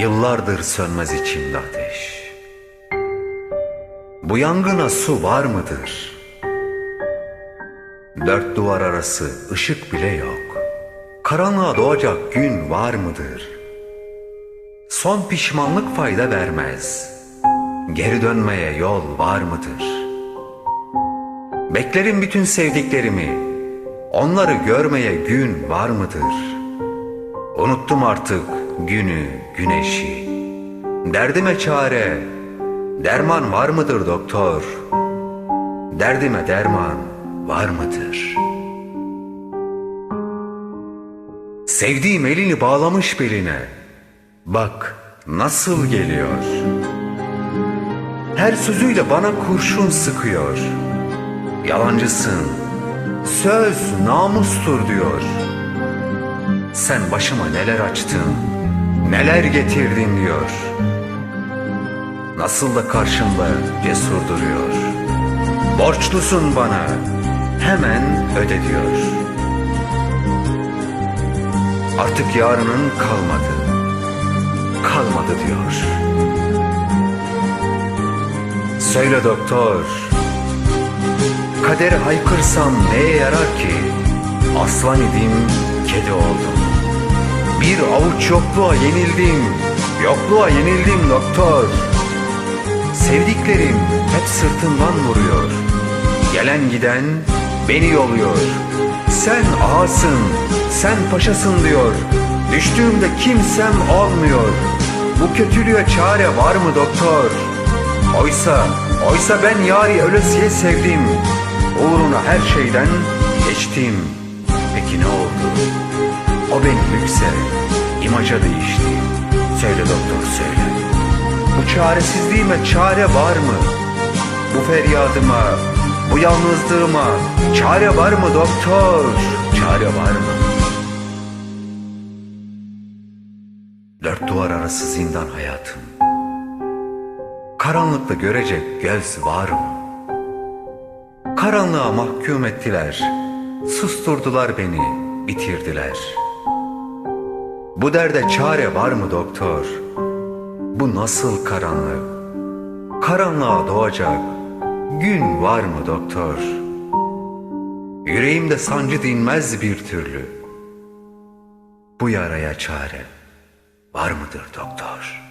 Yıllardır sönmez içimde ateş. Bu yangına su var mıdır? Dört duvar arası ışık bile yok. Karanlığa doğacak gün var mıdır? Son pişmanlık fayda vermez. Geri dönmeye yol var mıdır? Beklerim bütün sevdiklerimi. Onları görmeye gün var mıdır? Unuttum artık günü, güneşi. Derdime çare, derman var mıdır doktor? Derdime derman var mıdır? Sevdiğim elini bağlamış beline. Bak nasıl geliyor. Her sözüyle bana kurşun sıkıyor. Yalancısın, söz namustur diyor. Sen başıma neler açtın, neler getirdin diyor. Nasıl da karşımda cesur duruyor. Borçlusun bana, hemen öde diyor. Artık yarının kalmadı, kalmadı diyor. Söyle doktor, kaderi haykırsam neye yarar ki? Aslan idim, kedi oldum. Bir avuç yokluğa yenildim, yokluğa yenildim doktor. Sevdiklerim hep sırtımdan vuruyor. Gelen giden beni yoluyor. Sen ağasın, sen paşasın diyor. Düştüğümde kimsem olmuyor. Bu kötülüğe çare var mı doktor? Oysa, oysa ben yari ölesiye sevdim. Uğruna her şeyden geçtim. Peki ne oldu? O beni lükse, imaja değişti. Söyle doktor söyle. Bu çaresizliğime çare var mı? Bu feryadıma, bu yalnızlığıma çare var mı doktor? Çare var mı? Dört duvar arası zindan hayatım. Karanlıkta görecek göz var mı? Karanlığa mahkum ettiler. Susturdular beni, bitirdiler. Bu derde çare var mı doktor? Bu nasıl karanlık? Karanlığa doğacak gün var mı doktor? Yüreğimde sancı dinmez bir türlü. Bu yaraya çare var mıdır doktor?''